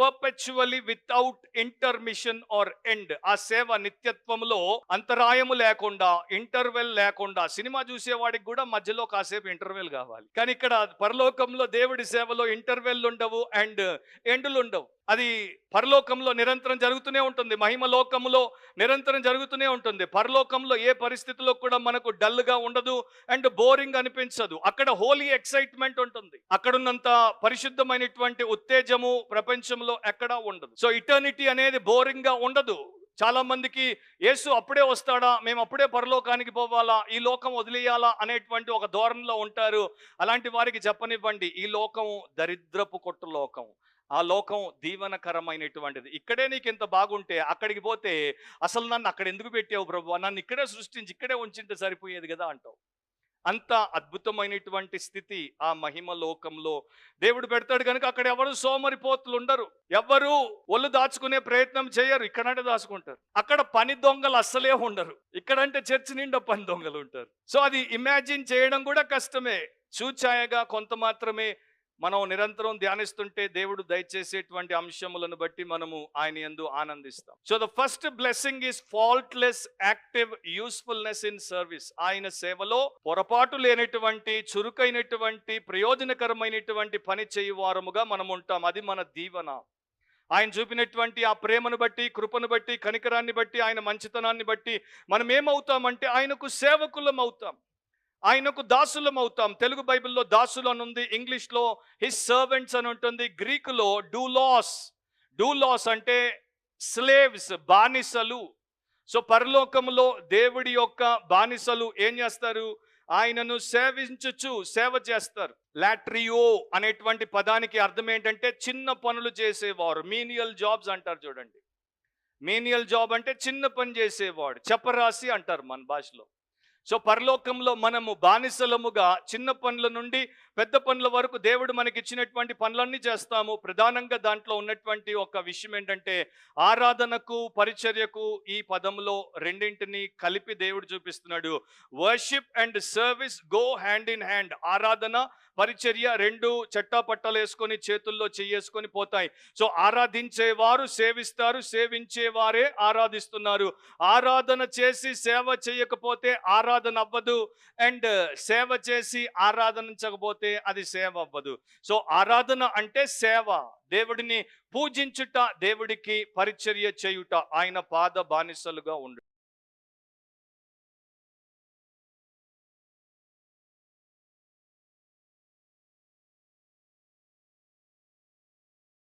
Perpetually without intermission or end ఆ సేవ నిత్యత్వంలో అంతరాయము లేకుండా ఇంటర్వెల్ లేకుండా సినిమా చూసేవాడికి కూడా మధ్యలో కాసేపు ఇంటర్వెల్ కావాలి. కానీ ఇక్కడ పరలోకంలో దేవుడి సేవలో ఇంటర్వెల్ ఉండవు అండ్ ఎండులు ఉండవు. అది పరలోకంలో నిరంతరం జరుగుతూనే ఉంటుంది. మహిమ లోకంలో నిరంతరం జరుగుతూనే ఉంటుంది. పరలోకంలో ఏ పరిస్థితిలో కూడా మనకు డల్గా ఉండదు అండ్ బోరింగ్ అనిపించదు. అక్కడ హోలీ ఎక్సైట్మెంట్ ఉంటుంది. అక్కడున్నంత పరిశుద్ధమైనటువంటి ఉత్తేజము ప్రపంచంలో ఎక్కడా ఉండదు. సో ఇటర్నిటీ అనేది బోరింగ్గా ఉండదు. చాలా మందికి యేసు అప్పుడే వస్తాడా? మేము అప్పుడే పరలోకానికి పోవాలా? ఈ లోకం వదిలేయాలా? అనేటువంటి ఒక ధోరణిలో ఉంటారు. అలాంటి వారికి చెప్పనివ్వండి. ఈ లోకం దరిద్రపు కొట్టు లోకం ఆ లోకం దీవనకరమైనటువంటిది. ఇక్కడే నీకు ఎంత బాగుంటే అక్కడికి పోతే అసలు నన్ను అక్కడ ఎందుకు పెట్టావు ప్రభు? నన్ను ఇక్కడే సృష్టించి ఇక్కడే ఉంచింటే సరిపోయేది కదా అంటావు. అంత అద్భుతమైనటువంటి స్థితి ఆ మహిమ లోకంలో. దేవుడు పెడతాడు కనుక అక్కడ ఎవరు సోమరిపోతులు ఉండరు. ఎవరు ఒళ్ళు దాచుకునే ప్రయత్నం చేయరు. ఇక్కడంటే దాచుకుంటారు. అక్కడ పని దొంగలు అస్సలే ఉండరు. ఇక్కడంటే చర్చి నిండా పని దొంగలు ఉంటారు. సో అది ఇమాజిన్ చేయడం కూడా కష్టమే. చూచాయగా కొంత మాత్రమే మనం నిరంతరం ధ్యానిస్తుంటే దేవుడు దయచేసేటువంటి అంశములను బట్టి మనము ఆయన ఎందు ఆనందిస్తాం. So the first blessing is faultless active usefulness in service ఆయన సేవలో పొరపాటు లేనటువంటి చురుకైనటువంటి ప్రయోజనకరమైనటువంటి పని చేయువారముగా మనం ఉంటాం అది మన దీవెన. ఆయన చూపినటువంటి ఆ ప్రేమను బట్టి కృపను బట్టి కనికరాన్ని బట్టి ఆయన మంచితనాన్ని బట్టి మనం ఏమవుతామంటే ఆయనకు సేవకులం అవుతాం ఆయనకు దాసులం అవుతాం. తెలుగు బైబిల్లో దాసులు అని ఉంది. ఇంగ్లీష్లో హిస్ సర్వెంట్స్ అని ఉంటుంది. గ్రీకులో డూ లాస్ డూ లాస్ అంటే స్లేవ్స్ బానిసలు. సో పరలోకంలో దేవుడి యొక్క బానిసలు ఏం చేస్తారు? ఆయనను సేవించుచు సేవ చేస్తారు. లాట్రియో అనేటువంటి పదానికి అర్థం ఏంటంటే చిన్న పనులు చేసేవారు. మీనియల్ జాబ్స్ అంటారు చూడండి. మీనియల్ జాబ్ అంటే చిన్న పని చేసేవాడు. చెప్పరాసి అంటారు మన భాషలో. సో పరలోకంలో మనము బానిసలముగా చిన్న పనుల నుండి పెద్ద పనుల వరకు దేవుడు మనకి ఇచ్చినటువంటి పనులన్నీ చేస్తాము. ప్రధానంగా దాంట్లో ఉన్నటువంటి ఒక విషయం ఏంటంటే ఆరాధనకు పరిచర్యకు ఈ పదంలో రెండింటిని కలిపి దేవుడు చూపిస్తున్నాడు. Worship and service go hand in hand. ఆరాధన పరిచర్య రెండు చట్టాపట్టాలు వేసుకొని చేతుల్లో చెయ్యేసుకొని పోతాయి. సో ఆరాధించేవారు సేవిస్తారు సేవించేవారే ఆరాధిస్తున్నారు. ఆరాధన చేసి సేవ చేయకపోతే ఆరాధన అవ్వదు. అండ్ సేవ చేసి ఆరాధనించకపోతే అది సేవ అవ్వదు. సో ఆరాధన అంటే సేవ. దేవుడిని పూజించుట దేవుడికి పరిచర్య చేయుట. ఆయన పాద బానిసలుగా ఉండు